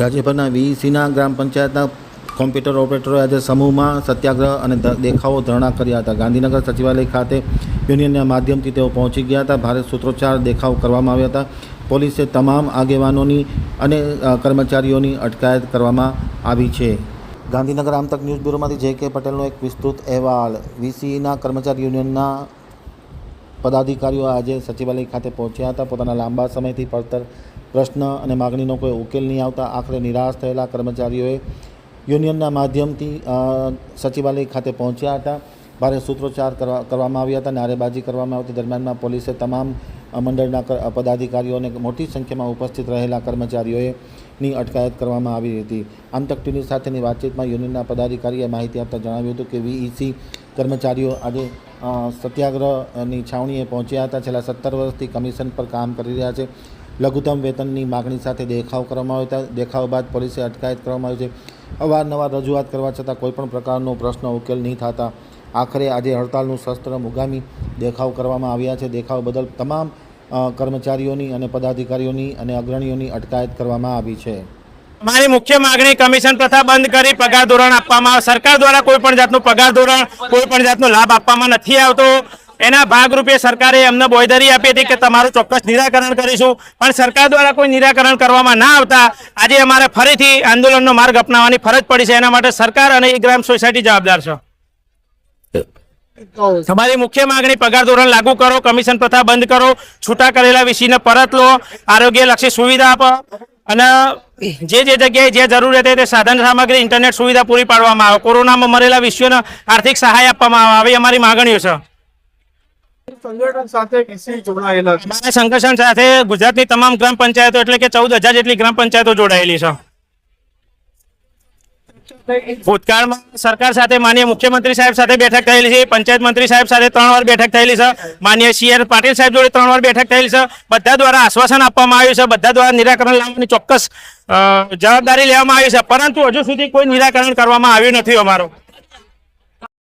રાજ્યભરના વીસીના ગ્રામ પંચાયતના કોમ્પ્યુટર ઓપરેટરોએ આજે સમૂહમાં સત્યાગ્રહ અને દેખાવો ધરણા કર્યા હતા. ગાંધીનગર સચિવાલય ખાતે યુનિયનના માધ્યમથી તેઓ પહોંચી ગયા હતા. ભારે સૂત્રોચ્ચાર દેખાવ કરવામાં આવ્યા હતા. પોલીસે તમામ આગેવાનોની અને કર્મચારીઓની અટકાયત કરવામાં આવી છે. ગાંધીનગર આમતક ન્યૂઝ બ્યુરોમાંથી જે કે પટેલનો એક વિસ્તૃત અહેવાલ. વીસીના કર્મચારી યુનિયનના પદાધિકારીઓ આજે સચિવાલય ખાતે પહોંચ્યા હતા. પોતાના લાંબા સમયથી પડતર પ્રશ્ન અને માગણીનો કોઈ ઉકેલ નહીં આવતા. આખરે નિરાશ થયેલા કર્મચારીઓએ યુનિયનના માધ્યમથી સચિવાલય ખાતે પહોંચ્યા હતા. ભારે સૂત્રોચ્ચાર કરવા, કરવામાં આવ્યા હતા. નારેબાજી કરવામાં આવતી દરમિયાનમાં પોલીસે તમામ મંડળના પદાધિકારીઓને મોટી સંખ્યામાં ઉપસ્થિત રહેલા કર્મચારીઓએ ની અટકાયત કરવામાં આવી હતી. આમતક ટીવી સાથેની વાતચીતમાં યુનિયનના પદાધિકારીએ માહિતી આપતા જણાવ્યું હતું કે વીઈસી કર્મચારીઓ આજે સત્યાગ્રહની છાવણીએ પહોંચ્યા હતા. છેલ્લા સત્તર વર્ષથી કમિશન પર કામ કરી રહ્યા છે. લઘુત્તમ વેતનની માગણી સાથે દેખાવ કરવામાં આવ્યો હતા. દેખાવ બાદ પોલીસે અટકાયત કરવામાં આવી છે. અવારનવાર રજૂઆત કરવા છતાં કોઈપણ પ્રકારનો પ્રશ્ન ઉકેલ નહીં થતા. આખરે આજે હડતાલનું શસ્ત્ર મુગામી દેખાવ કરવામાં આવ્યા છે. દેખાવ બદલ તમામ કર્મચારીઓની અને પદાધિકારીઓની અને અગ્રણીઓની અટકાયત કરવામાં આવી છે. મારી મુખ્ય માગણી કમિશન પ્રથા બંધ કરી પગાર ધોરણ આપવામાં આવે. સરકાર દ્વારા કોઈ પણ જાતનું પગાર ધોરણ, કોઈ પણ જાતનો લાભ આપવામાં નથી આવતો. એના ભાગરૂપે સરકારે અમને બોયધરી આપી હતી કે તમારું ચોક્કસ નિરાકરણ કરીશું. પણ સરકાર દ્વારા કોઈ નિરાકરણ કરવામાં ના આવતા આજે અમારે ફરીથી આંદોલનનો માર્ગ અપનાવવાની ફરજ પડી છે. એના માટે સરકાર અને ઈ ગ્રામ સોસાયટી જવાબદાર છે. તમારી મુખ્ય માંગણી, પગાર ધોરણ લાગુ કરો, કમિશન પ્રથા બંધ કરો, છૂટા કરેલા વિષયને પરત લો આરોગ્ય લક્ષી સુવિધા આપો અને જે જે જગ્યાએ જે જરૂર હતી તે સાધન સામગ્રી, ઇન્ટરનેટ સુવિધા પૂરી પાડવામાં આવે. કોરોનામાં મરેલા વિશ્વને આર્થિક સહાય આપવામાં આવે. આવી અમારી માગણીઓ છે. સંગઠન સાથે સાથે ગુજરાતની તમામ ગ્રામ પંચાયતો એટલે કે ચૌદ હજાર જેટલી ગ્રામ પંચાયતો જોડાયેલી છે. ભૂતકાળમાં સરકાર સાથે માન્ય મુખ્યમંત્રી સાહેબ સાથે બેઠક થયેલી છે. પંચાયત મંત્રી સાહેબ સાથે ત્રણ વાર બેઠક થયેલી છે. માન્ય સી આર પાટીલ સાહેબ જોડે ત્રણ વાર બેઠક થયેલી છે. બધા દ્વારા આશ્વાસન આપવામાં આવ્યું છે. બધા દ્વારા નિરાકરણ લાવવાની ચોક્કસ જવાબદારી લેવામાં આવી છે. પરંતુ હજુ સુધી કોઈ નિરાકરણ કરવામાં આવ્યું નથી અમારું.